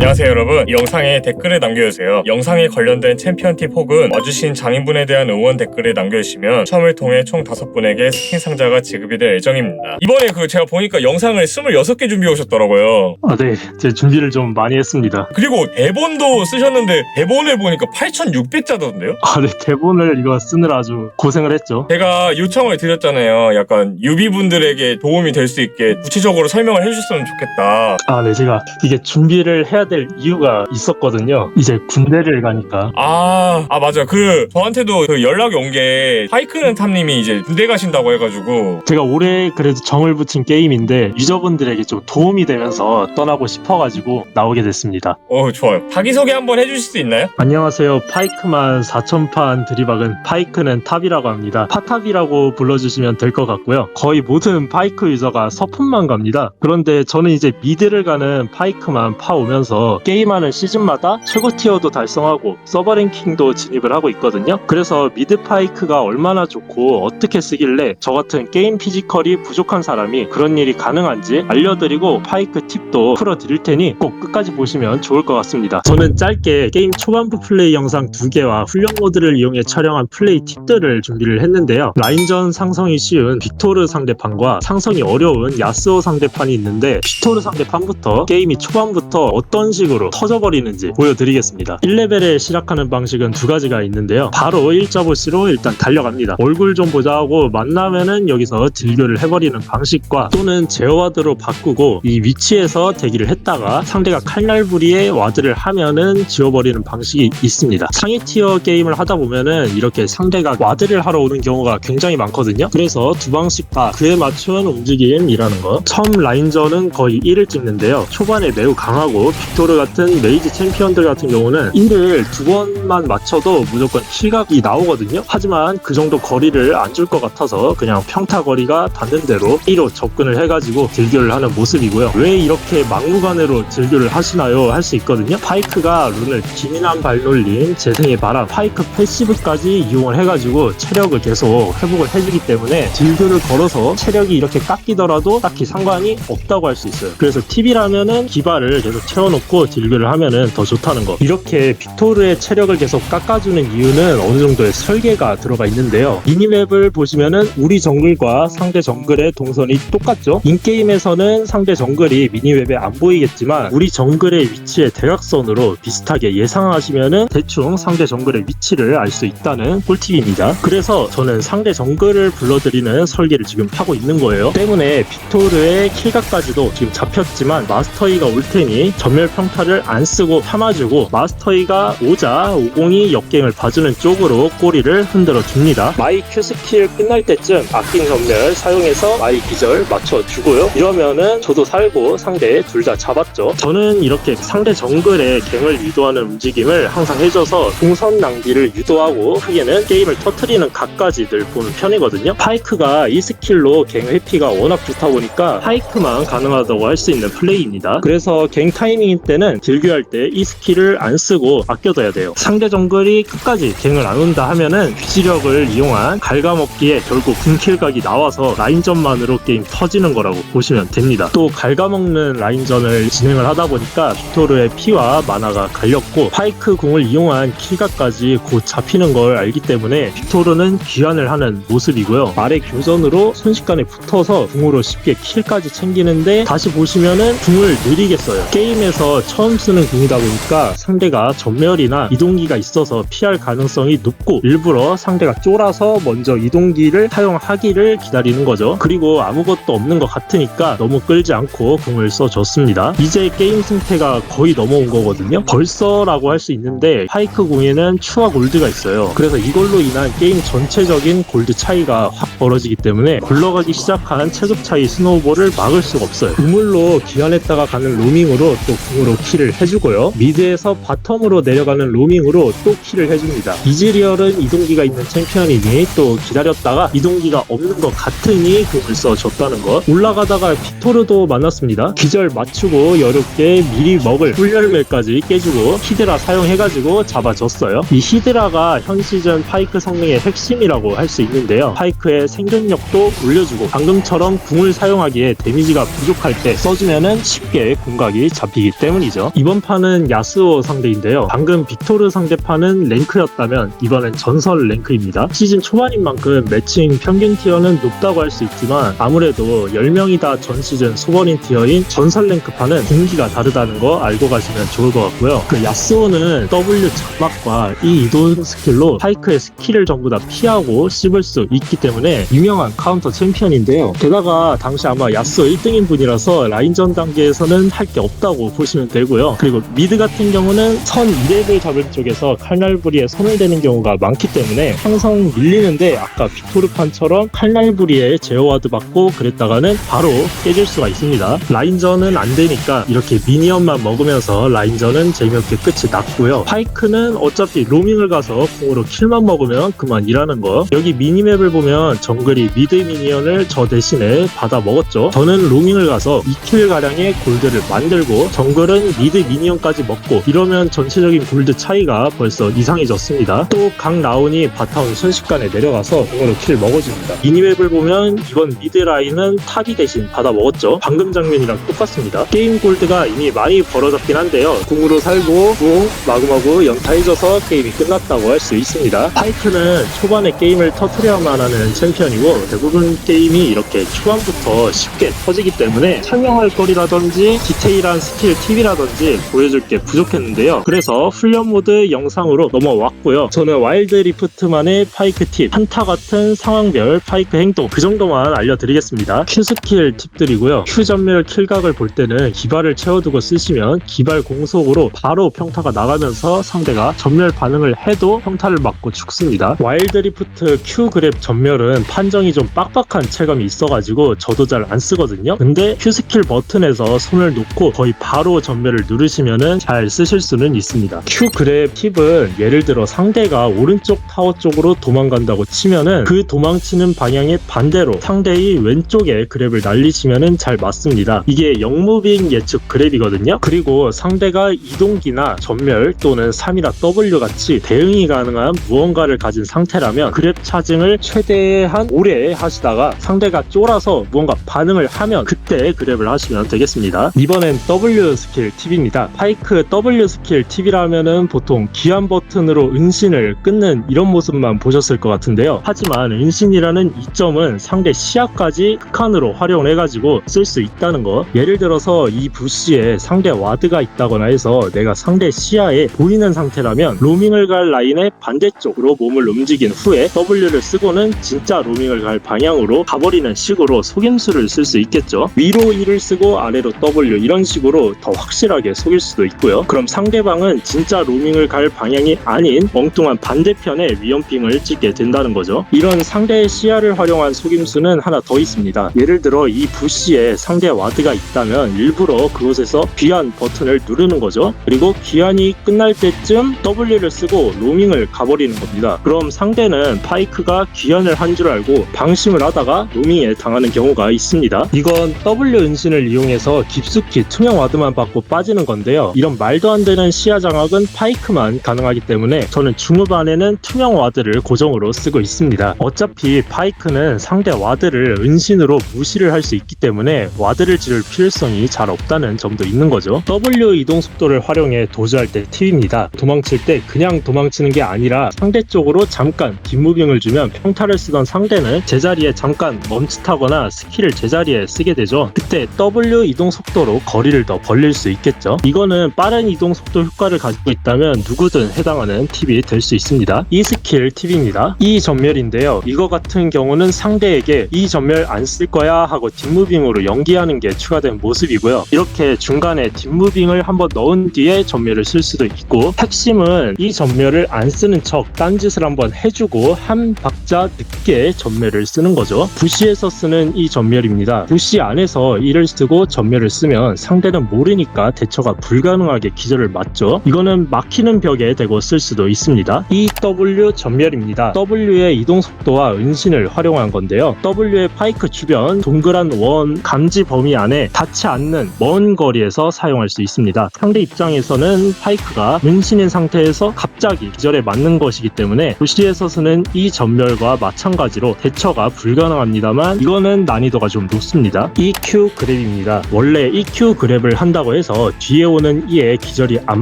안녕하세요 여러분 이 영상에 댓글을 남겨주세요 영상에 관련된 챔피언 팁 혹은 와주신 장인분에 대한 응원 댓글을 남겨주시면 추첨을 통해 총 5분에게 스킨 상자가 지급이 될 예정입니다 이번에 그 제가 보니까 영상을 26개 준비해 오셨더라고요 아, 네. 제 준비를 좀 많이 했습니다. 그리고 대본도 쓰셨는데 대본을 보니까 8600자던데요? 아, 네. 대본을 이거 쓰느라 아주 고생을 했죠. 제가 요청을 드렸잖아요 약간 유비분들에게 도움이 될 수 있게 구체적으로 설명을 해주셨으면 좋겠다 아, 네. 제가 이게 준비를 해야 될 이유가 있었거든요. 이제 군대를 가니까. 아, 아 맞아. 그 저한테도 그 연락이 온게 파이크는 탐님이 이제 군대 가신다고 해가지고 제가 올해 그래도 정을 붙인 게임인데 유저분들에게 좀 도움이 되면서 떠나고 싶어가지고 나오게 됐습니다. 어 좋아요. 자기 소개 한번 해주실 수 있나요? 안녕하세요. 파이크만 4천판 드리박은 파이크는 탑이라고 합니다. 파탑이라고 불러주시면 될 것 같고요. 거의 모든 파이크 유저가 서폿만 갑니다. 그런데 저는 이제 미드를 가는 파이크만 파오면서 게임하는 시즌마다 최고 티어도 달성하고 서버 랭킹도 진입을 하고 있거든요. 그래서 미드 파이크가 얼마나 좋고 어떻게 쓰길래 저 같은 게임 피지컬이 부족한 사람이 그런 일이 가능한지 알려드리고 파이크 팁도 풀어드릴 테니 꼭 끝까지 보시면 좋을 것 같습니다. 저는 짧게 게임 초반부 플레이 영상 두 개와 훈련 모드를 이용해 촬영한 플레이 팁들을 준비를 했는데요. 라인전 상성이 쉬운 빅토르 상대판과 상성이 어려운 야스오 상대판이 있는데 빅토르 상대판부터 게임이 초반부터 어떤 식으로 터져버리는지 보여드리겠습니다. 1레벨에 시작하는 방식은 두 가지가 있는데요. 바로 1.5C로 일단 달려갑니다. 얼굴 좀 보자 하고 만나면은 여기서 딜교를 해버리는 방식과 또는 제어와드로 바꾸고 이 위치에서 대기를 했다가 상대가 칼날부리에 와드를 하면은 지워버리는 방식이 있습니다. 상위 티어 게임을 하다 보면은 이렇게 상대가 와드를 하러 오는 경우가 굉장히 많거든요. 그래서 두 방식 다 그에 맞춘 움직임이라는 거. 처음 라인전은 거의 1을 찍는데요. 초반에 매우 강하고 빅토르 같은 메이지 챔피언들 같은 경우는 1을 두 번만 맞춰도 무조건 킬각이 나오거든요. 하지만 그 정도 거리를 안 줄 것 같아서 그냥 평타 거리가 닿는 대로 1로 접근을 해가지고 딜교를 하는 모습이고요. 왜 이렇게 막무가내로 딜교를 하시나요? 할 수 있거든요. 파이크가 룬을 기민한 발놀림, 재생의 바람, 파이크 패시브까지 이용을 해가지고 체력을 계속 회복을 해주기 때문에 딜교를 걸어서 체력이 이렇게 깎이더라도 딱히 상관이 없다고 할 수 있어요. 그래서 팁이라면은 기발을 계속 채워놓고 딜교를 하면은 더 좋다는 거. 이렇게 빅토르의 체력을 계속 깎아주는 이유는 어느 정도의 설계가 들어가 있는데요. 미니맵을 보시면은 우리 정글과 상대 정글의 동선이 똑같죠. 인게임에서는 상대 정글이 미니맵에 안 보이겠지만 우리 정글의 위치의 대각선으로 비슷하게 예상하시면은 대충 상대 정글의 위치를 알 수 있다는 꿀팁입니다. 그래서 저는 상대 정글을 불러들이는 설계를 지금 하고 있는 거예요. 때문에 빅토르의 킬각까지도 지금 잡혔지만 마스터이가 올 테니 전멸 평타를 안 쓰고 참아주고 마스터이가 오자 502 역갱을 봐주는 쪽으로 꼬리를 흔들어 줍니다. 마이 큐 스킬 끝날 때쯤 아낀 전멸 사용해서 마이 기절 맞춰주고요. 이러면은 저도 살고 상대 둘 다 잡았죠. 저는 이렇게 상대 정글의 갱을 유도하는 움직임을 항상 해줘서 동선 낭비를 유도하고 크게는 게임을 터트리는 각까지 늘 보는 편이거든요. 파이크가 이 스킬로 갱 회피가 워낙 좋다 보니까 파이크만 가능하다고 할 수 있는 플레이입니다. 그래서 갱 타이밍 때는 딜교할 때 이 스킬을 안 쓰고 아껴둬야 돼요. 상대 정글이 끝까지 갱을 안 온다 하면은 귀지력을 이용한 갉아먹기에 결국 군킬각이 나와서 라인전만으로 게임 터지는 거라고 보시면 됩니다. 또 갉아먹는 라인전을 진행을 하다 보니까 빅토르의 피와 마나가 갈렸고 파이크 궁을 이용한 킬각까지 곧 잡히는 걸 알기 때문에 빅토르는 귀환을 하는 모습이고요. 아래 교전으로 순식간에 붙어서 궁으로 쉽게 킬까지 챙기는데 다시 보시면은 궁을 느리게 써요. 게임에서 처음 쓰는 궁이다 보니까 상대가 전멸이나 이동기가 있어서 피할 가능성이 높고 일부러 상대가 쫄아서 먼저 이동기를 사용하기를 기다리는 거죠. 그리고 아무것도 없는 것 같으니까 너무 끌지 않고 궁을 써줬습니다. 이제 게임 승패가 거의 넘어온 거거든요. 벌써라고 할 수 있는데 파이크 궁에는 추가 골드가 있어요. 그래서 이걸로 인한 게임 전체적인 골드 차이가 확 벌어지기 때문에 굴러가기 시작한 체급 차이 스노우볼을 막을 수가 없어요. 우물로 기환했다가 가는 로밍으로 또 궁으로 킬을 해주고요. 미드에서 바텀으로 내려가는 로밍으로 또 킬을 해줍니다. 이즈리얼은 이동기가 있는 챔피언이니 또 기다렸다가 이동기가 없는 것 같으니 궁을 써줬다는 것. 올라가다가 빅토르도 만났습니다. 기절 맞추고 여롭게 미리 먹을 꿀열매까지 깨주고 히드라 사용해가지고 잡아줬어요. 이 히드라가 현 시즌 파이크 성능의 핵심이라고 할 수 있는데요. 파이크의 생존력도 올려주고 방금처럼 궁을 사용하기에 데미지가 부족할 때 써주면은 쉽게 궁각이 잡히기 때문에 때문이죠. 이번 판은 야스오 상대인데요. 방금 빅토르 상대판은 랭크였다면 이번엔 전설 랭크입니다. 시즌 초반인 만큼 매칭 평균 티어는 높다고 할 수 있지만 아무래도 10명이 다 전 시즌 소버린 티어인 전설 랭크판은 공기가 다르다는 거 알고 가시면 좋을 것 같고요. 그 야스오는 W 장막과 이 이동 스킬로 파이크의 스킬을 전부 다 피하고 씹을 수 있기 때문에 유명한 카운터 챔피언인데요. 게다가 당시 아마 야스오 1등인 분이라서 라인전 단계에서는 할 게 없다고 보시면 되고요. 그리고 미드 같은 경우는 선 2렙을 잡은 쪽에서 칼날부리에 손을 대는 경우가 많기 때문에 항상 밀리는데 아까 빅토르판처럼 칼날부리에 제어와드 받고 그랬다가는 바로 깨질 수가 있습니다. 라인전은 안 되니까 이렇게 미니언만 먹으면서 라인전은 재미없게 끝이 났고요. 파이크는 어차피 로밍을 가서 공으로 킬만 먹으면 그만 일하는 거. 여기 미니맵을 보면 정글이 미드 미니언을 저 대신에 받아 먹었죠. 저는 로밍을 가서 2킬 가량의 골드를 만들고 정글 은 미드 미니언까지 먹고 이러면 전체적인 골드 차이가 벌써 이상해졌습니다. 또 각 라운이 바텀 순식간에 내려가서 공으로 킬 먹어줍니다. 미니맵을 보면 이번 미드 라인은 탑이 대신 받아 먹었죠. 방금 장면이랑 똑같습니다. 게임 골드가 이미 많이 벌어졌긴 한데요. 궁으로 살고 궁 마구마구 연타해져서 게임이 끝났다고 할 수 있습니다. 파이크는 초반에 게임을 터트려야만 하는 챔피언이고 대부분 게임이 이렇게 초반부터 쉽게 터지기 때문에 설명할 거리라든지 디테일한 스킬 팁 이라든지 보여줄 게 부족했는데요. 그래서 훈련 모드 영상으로 넘어왔고요. 저는 와일드 리프트만의 파이크 팁, 한타 같은 상황별 파이크 행동 그 정도만 알려드리겠습니다. Q 스킬 팁들이고요. Q 전멸 킬각을 볼 때는 기발을 채워두고 쓰시면 기발 공속으로 바로 평타가 나가면서 상대가 전멸 반응을 해도 평타를 맞고 죽습니다. 와일드 리프트 Q 그랩 전멸은 판정이 좀 빡빡한 체감이 있어가지고 저도 잘 안 쓰거든요. 근데 Q 스킬 버튼에서 손을 놓고 거의 바로 전멸을 누르시면은 잘 쓰실 수는 있습니다. Q 그랩 팁은 예를 들어 상대가 오른쪽 타워 쪽으로 도망간다고 치면은 그 도망치는 방향의 반대로 상대의 왼쪽에 그랩을 날리시면은 잘 맞습니다. 이게 영무빙 예측 그랩이거든요. 그리고 상대가 이동기나 전멸 또는 3이라 W 같이 대응이 가능한 무언가를 가진 상태라면 그랩 차징을 최대한 오래 하시다가 상대가 쫄아서 무언가 반응을 하면 그때 그랩을 하시면 되겠습니다. 이번엔 W 스킬 팁입니다. 파이크 W 스킬 팁이라면은 보통 기한 버튼으로 은신을 끊는 이런 모습만 보셨을 것 같은데요. 하지만 은신이라는 이점은 상대 시야까지 극한으로 활용을 해가지고 쓸 수 있다는 거. 예를 들어서 이 부시에 상대 와드가 있다거나 해서 내가 상대 시야에 보이는 상태라면 로밍을 갈 라인의 반대쪽으로 몸을 움직인 후에 W를 쓰고는 진짜 로밍을 갈 방향으로 가버리는 식으로 속임수를 쓸 수 있겠죠. 위로 1을 쓰고 아래로 W 이런 식으로 더 확실하게 속일 수도 있고요. 그럼 상대방은 진짜 로밍을 갈 방향이 아닌 엉뚱한 반대편에 위험핑을 찍게 된다는 거죠. 이런 상대의 시야를 활용한 속임수는 하나 더 있습니다. 예를 들어 이 부시에 상대 와드가 있다면 일부러 그곳에서 귀환 버튼을 누르는 거죠. 그리고 귀환이 끝날 때쯤 W를 쓰고 로밍을 가버리는 겁니다. 그럼 상대는 파이크가 귀환을 한 줄 알고 방심을 하다가 로밍에 당하는 경우가 있습니다. 이건 W 은신을 이용해서 깊숙이 투명 와드만 받고 빠지는 건데요. 이런 말도 안 되는 시야 장악은 파이크만 가능하기 때문에 저는 중후반에는 투명 와드를 고정으로 쓰고 있습니다. 어차피 파이크는 상대 와드를 은신으로 무시를 할 수 있기 때문에 와드를 지를 필요성이 잘 없다는 점도 있는 거죠. W 이동 속도를 활용해 도주할 때 팁입니다. 도망칠 때 그냥 도망치는 게 아니라 상대 쪽으로 잠깐 뒷무빙을 주면 평타를 쓰던 상대는 제자리에 잠깐 멈칫하거나 스킬을 제자리에 쓰게 되죠. 그때 W 이동 속도로 거리를 더 벌릴 수 있겠죠. 이거는 빠른 이동 속도 효과를 가지고 있다면 누구든 해당하는 팁이 될 수 있습니다. 이 스킬 팁입니다. 이 전멸인데요. 이거 같은 경우는 상대에게 이 전멸 안 쓸 거야 하고 뒷무빙으로 연기하는 게 추가된 모습이고요. 이렇게 중간에 뒷무빙을 한번 넣은 뒤에 전멸을 쓸 수도 있고 핵심은 이 전멸을 안 쓰는 척 딴짓을 한번 해주고 한 박자 늦게 전멸을 쓰는 거죠. 부시에서 쓰는 이 전멸입니다. 부시 안에서 이를 쓰고 전멸을 쓰면 상대는 모르니까 대처가 불가능하게 기절을 맞죠. 이거는 막히는 벽에 대고 쓸 수도 있습니다. 이 W 전멸입니다. W의 이동 속도와 은신을 활용한 건데요. W의 파이크 주변 동그란 원 감지 범위 안에 닿지 않는 먼 거리에서 사용할 수 있습니다. 상대 입장에서는 파이크가 은신인 상태에서 갑자기 기절에 맞는 것이기 때문에 부시에서 쓰는 이 전멸과 마찬가지로 대처가 불가능합니다만 이거는 난이도가 좀 높습니다. EQ 그랩입니다. 원래 EQ 그랩을 한다고 더 해서 뒤에 오는 2의 기절이 안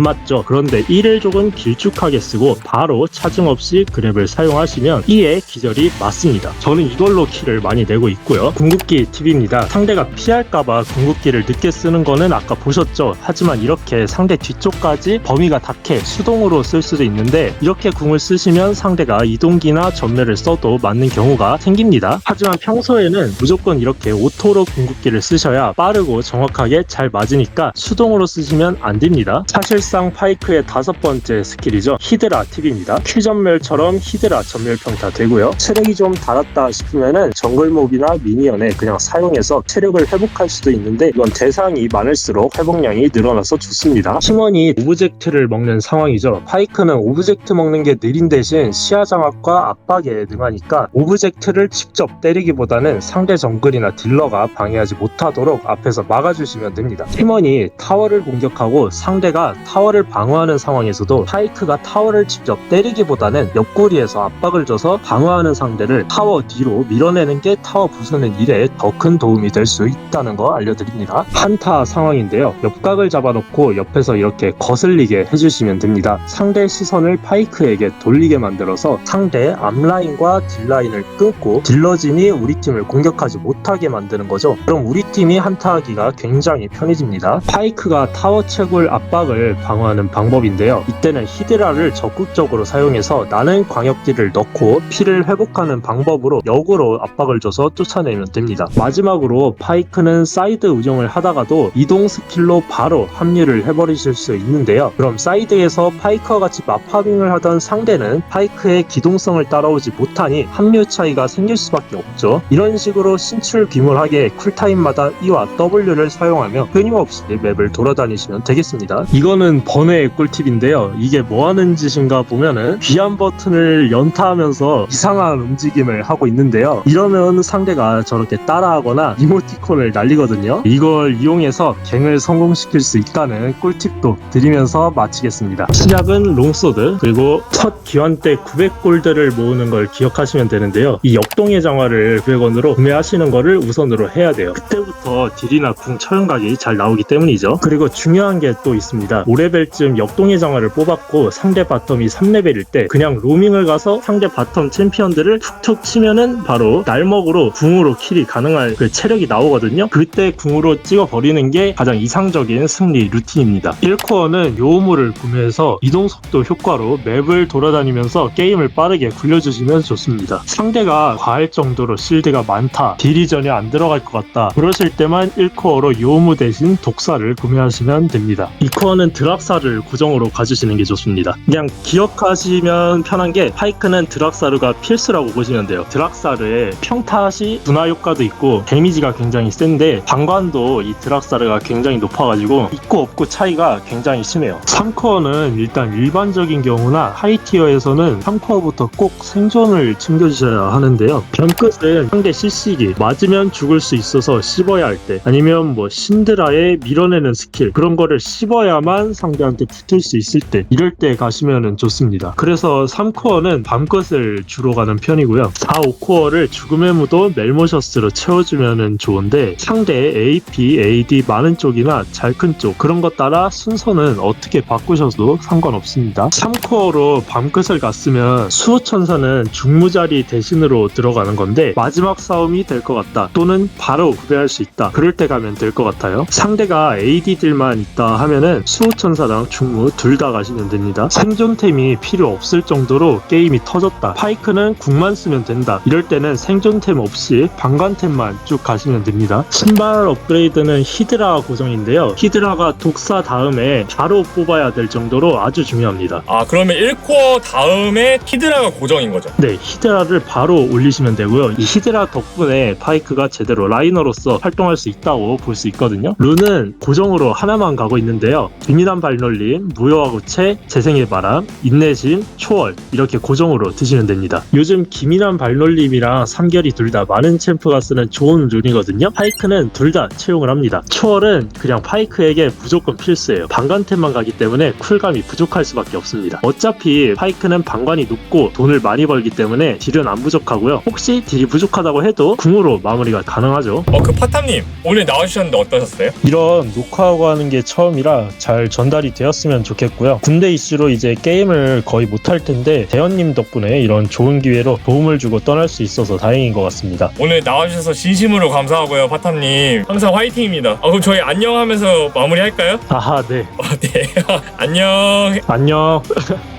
맞죠. 그런데 1을 조금 길쭉하게 쓰고 바로 차징 없이 그랩을 사용하시면 2의 기절이 맞습니다. 저는 이걸로 킬을 많이 내고 있고요. 궁극기 팁입니다. 상대가 피할까봐 궁극기를 늦게 쓰는 거는 아까 보셨죠. 하지만 이렇게 상대 뒤쪽까지 범위가 닿게 수동으로 쓸 수도 있는데 이렇게 궁을 쓰시면 상대가 이동기나 전멸을 써도 맞는 경우가 생깁니다. 하지만 평소에는 무조건 이렇게 오토로 궁극기를 쓰셔야 빠르고 정확하게 잘 맞으니까 수동으로 쓰시면 안 됩니다. 사실상 파이크의 다섯 번째 스킬이죠. 히드라 팁입니다. 큐 전멸처럼 히드라 전멸 평타 되고요. 체력이 좀 달았다 싶으면은 정글몹이나 미니언에 그냥 사용해서 체력을 회복할 수도 있는데 이건 대상이 많을수록 회복량이 늘어나서 좋습니다. 팀원이 오브젝트를 먹는 상황이죠. 파이크는 오브젝트 먹는 게 느린 대신 시야 장악과 압박에 능하니까 오브젝트를 직접 때리기보다는 상대 정글이나 딜러가 방해하지 못하도록 앞에서 막아주시면 됩니다. 팀원이 타워를 공격하고 상대가 타워를 방어하는 상황에서도 파이크가 타워를 직접 때리기보다는 옆구리에서 압박을 줘서 방어하는 상대를 타워 뒤로 밀어내는 게 타워 부수는 일에 더 큰 도움이 될 수 있다는 거 알려드립니다. 한타 상황인데요. 옆각을 잡아놓고 옆에서 이렇게 거슬리게 해주시면 됩니다. 상대 시선을 파이크에게 돌리게 만들어서 상대 앞라인과 딜라인을 끊고 딜러진이 우리 팀을 공격하지 못하게 만드는 거죠. 그럼 우리 팀이 한타하기가 굉장히 편해집니다. 파이크가 타워 채굴 압박을 방어하는 방법인데요. 이때는 히드라를 적극적으로 사용해서 나는 광역기를 넣고 피를 회복하는 방법으로 역으로 압박을 줘서 쫓아내면 됩니다. 마지막으로 파이크는 사이드 운영을 하다가도 이동 스킬로 바로 합류를 해버리실 수 있는데요. 그럼 사이드에서 파이크와 같이 마파빙을 하던 상대는 파이크의 기동성을 따라오지 못하니 합류 차이가 생길 수밖에 없죠. 이런 식으로 신출 귀몰하게 쿨타임마다 E와 W를 사용하며 끊임없이 맵을 돌아다니시면 되겠습니다. 이거는 번외의 꿀팁인데요. 이게 뭐 하는 짓인가 보면은 귀한 버튼을 연타하면서 이상한 움직임을 하고 있는데요. 이러면 상대가 저렇게 따라하거나 이모티콘을 날리거든요. 이걸 이용해서 갱을 성공시킬 수 있다는 꿀팁도 드리면서 마치겠습니다. 시작은 롱소드 그리고 첫 기환 때 900골드를 모으는 걸 기억하시면 되는데요. 이 역동의 장화를 900원으로 구매하시는 거를 우선으로 해야 돼요. 그때부터 딜이나 궁 처형각이 잘 나오기 때문이죠. 그리고 중요한 게 또 있습니다. 5레벨쯤 역동의 장화를 뽑았고 상대 바텀이 3레벨일 때 그냥 로밍을 가서 상대 바텀 챔피언들을 툭툭 치면은 바로 날먹으로 궁으로 킬이 가능할 그 체력이 나오거든요. 그때 궁으로 찍어버리는 게 가장 이상적인 승리 루틴입니다. 1코어는 요우물을 구매해서 이동 속도 효과로 맵을 돌아다니면서 게임을 빠르게 굴려주시면 좋습니다. 상대가 과할 정도로 실드가 많다, 딜이 전혀 안 들어갈 것 같다. 그러실 때만 1코어로 요우무 대신 독사를 구매하시면 됩니다. 2코어는 드락사를 고정으로 가주시는 게 좋습니다. 그냥 기억하시면 편한 게 파이크는 드락사르가 필수라고 보시면 돼요. 드락사르의 평타시 분화 효과도 있고 데미지가 굉장히 센데 방관도 이 드락사르가 굉장히 높아가지고 있고 없고 차이가 굉장히 심해요. 3코어는 일단 일반적인 경우나 하이티어에서는 3코어부터 꼭 생존을 챙겨주셔야 하는데요. 변끝은 상대 CC기 맞으면 죽을 수 있어서 씹어야 할 때 아니면 뭐 신드라의 밀어내 는 스킬 그런 거를 씹어야만 상대한테 붙을 수 있을 때 이럴 때 가시면 좋습니다. 그래서 3코어는 밤끝을 주로 가는 편이고요. 4, 5코어를 죽음의 무도 멜모셔스로 채워주면 좋은데 상대 AP, AD 많은 쪽이나 잘 큰 쪽 그런 것 따라 순서는 어떻게 바꾸셔도 상관없습니다. 3코어로 밤끝을 갔으면 수호천사는 중무자리 대신으로 들어가는 건데 마지막 싸움이 될 것 같다 또는 바로 구배할 수 있다 그럴 때 가면 될 것 같아요. 상대가 AD들만 있다 하면은 수호천사랑 중무 둘 다 가시면 됩니다. 생존템이 필요 없을 정도로 게임이 터졌다. 파이크는 궁만 쓰면 된다. 이럴 때는 생존템 없이 방관템만 쭉 가시면 됩니다. 신발 업그레이드는 히드라 고정인데요. 히드라가 독사 다음에 바로 뽑아야 될 정도로 아주 중요합니다. 아 그러면 1코어 다음에 히드라가 고정인 거죠. 네, 히드라를 바로 올리시면 되고요. 이 히드라 덕분에 파이크가 제대로 라이너로서 활동할 수 있다고 볼 수 있거든요. 룬은 고 정으로 하나만 가고 있는데요. 비밀한 발놀림, 무효화 구체, 재생의 바람, 인내심, 초월 이렇게 고정으로 드시면 됩니다. 요즘 기민한 발놀림이랑 삼결이 둘 다 많은 챔프가 쓰는 좋은 룬이거든요. 파이크는 둘 다 채용을 합니다. 초월은 그냥 파이크에게 무조건 필수예요. 방관템만 가기 때문에 쿨감이 부족할 수밖에 없습니다. 어차피 파이크는 방관이 높고 돈을 많이 벌기 때문에 딜은 안 부족하고요. 혹시 딜이 부족하다고 해도 궁으로 마무리가 가능하죠. 어 그 파탐님 오늘 나와주셨는데 어떠셨어요? 이런 녹화하고 하는 게 처음이라 잘 전달이 되었으면 좋겠고요. 군대 이슈로 이제 게임을 거의 못할 텐데 대현님 덕분에 이런 좋은 기회로 도움을 주고 떠날 수 있어서 다행인 것 같습니다. 오늘 나와주셔서 진심으로 감사하고요, 파탐님. 항상 화이팅입니다. 아, 그럼 저희 안녕 하면서 마무리할까요? 아하, 네. 아, 네. 안녕. 안녕.